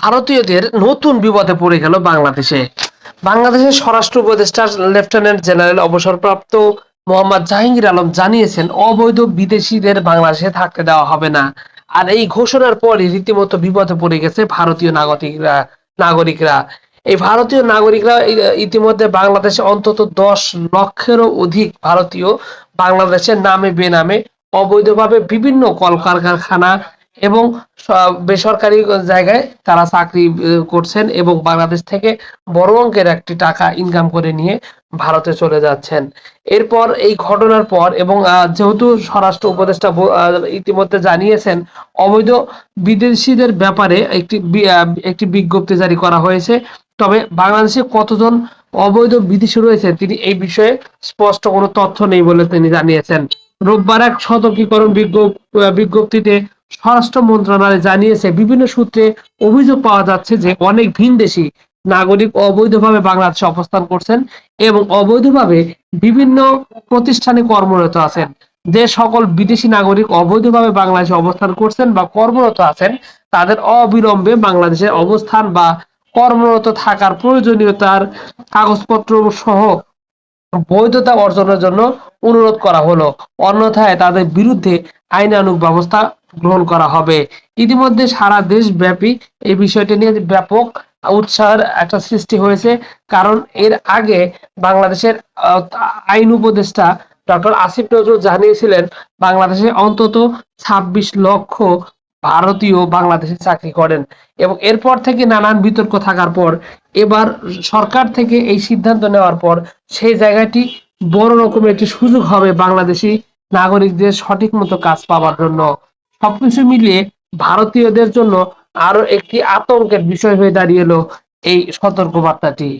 ভারতীয়দের নতুন বিপদে পড়ে গেল বাংলাদেশে। বাংলাদেশের স্বরাষ্ট্র উপদেষ্টা লেফটেন্যান্ট জেনারেল অবসরপ্রাপ্ত মোহাম্মদ জাহাঙ্গীর আলম জানিয়েছেন, অবৈধ বিদেশিদের বাংলাদেশে থাকতে দেওয়া হবে না। আর এই ঘোষণার পরই রীতিমতো বিপদে পড়ে গেছে ভারতীয় নাগরিকরা নাগরিকরা। এই ভারতীয় নাগরিকরা ইতিমধ্যে বাংলাদেশে অন্তত দশ লক্ষেরও অধিক ভারতীয় বাংলাদেশের নামে বেনামে অবৈধভাবে বিভিন্ন কলকারখানা এবং বেসরকারি জায়গায় তারা চাকরি করছেন এবং বাংলাদেশ থেকে বড় অঙ্কের একটি টাকা ইনকাম করে নিয়ে ভারতে চলে যাচ্ছেন। এরপর এই ঘটনার পর এবং যেহেতু স্বরাষ্ট্র উপদেষ্টা ইতিমধ্যে জানিয়েছেন, অবৈধ বিদেশিদের ব্যাপারে একটি একটি বিজ্ঞপ্তি জারি করা হয়েছে। তবে বাংলাদেশে কতজন অবৈধ বিদেশি রয়েছে তিনি এই বিষয়ে স্পষ্ট কোনো তথ্য নেই বলে তিনি জানিয়েছেন। রোববার এক সতর্কীকরণ বিজ্ঞপ্তিতে স্বরাষ্ট্র মন্ত্রণালয় জানিয়েছে, বিভিন্ন সূত্রে অভিযোগ পাওয়া যাচ্ছে যে অনেক ভিনদেশি নাগরিক অবৈধভাবে বাংলাদেশে অবস্থান করছেন এবং অবৈধভাবে বিভিন্ন প্রতিষ্ঠানে কর্মরত আছেন। যে সকল বিদেশি নাগরিক অবৈধভাবে বাংলাদেশে অবস্থান করছেন বা কর্মরত আছেন, তাদের অবিলম্বে বাংলাদেশে অবস্থান বা কর্মরত থাকার প্রয়োজনীয়তার কাগজপত্র সহ বৈধতা অর্জনের জন্য অনুরোধ করা হলো। অন্যথায় তাদের বিরুদ্ধে আইনানুগ ব্যবস্থা গ্রহণ করা হবে। ইতিমধ্যে সারা দেশব্যাপী এই বিষয়টি নিয়ে ব্যাপক উৎসাহের একটা সৃষ্টি হয়েছে। কারণ এর আগে বাংলাদেশের আইন উপদেষ্টা ডক্টর আসিফ নজরুল জানিয়েছিলেন, বাংলাদেশে অন্তত ছাব্বিশ লক্ষ ভারতীয় বাংলাদেশে চাকরি করেন এবং এরপর থেকে নানান বিতর্ক থাকার পর, এবার সরকার থেকে এই সিদ্ধান্ত নেওয়ার পর সেই জায়গাটি বড় রকমের একটি সুযোগ হবে বাংলাদেশি নাগরিকদের সঠিক মতো কাজ পাওয়ার জন্য। সবকিছু মিলিয়ে ভারতীয়দের জন্য আরও একটি আতঙ্কের বিষয় হয়ে দাঁড়িয়েলো এই সতর্ক বার্তাটি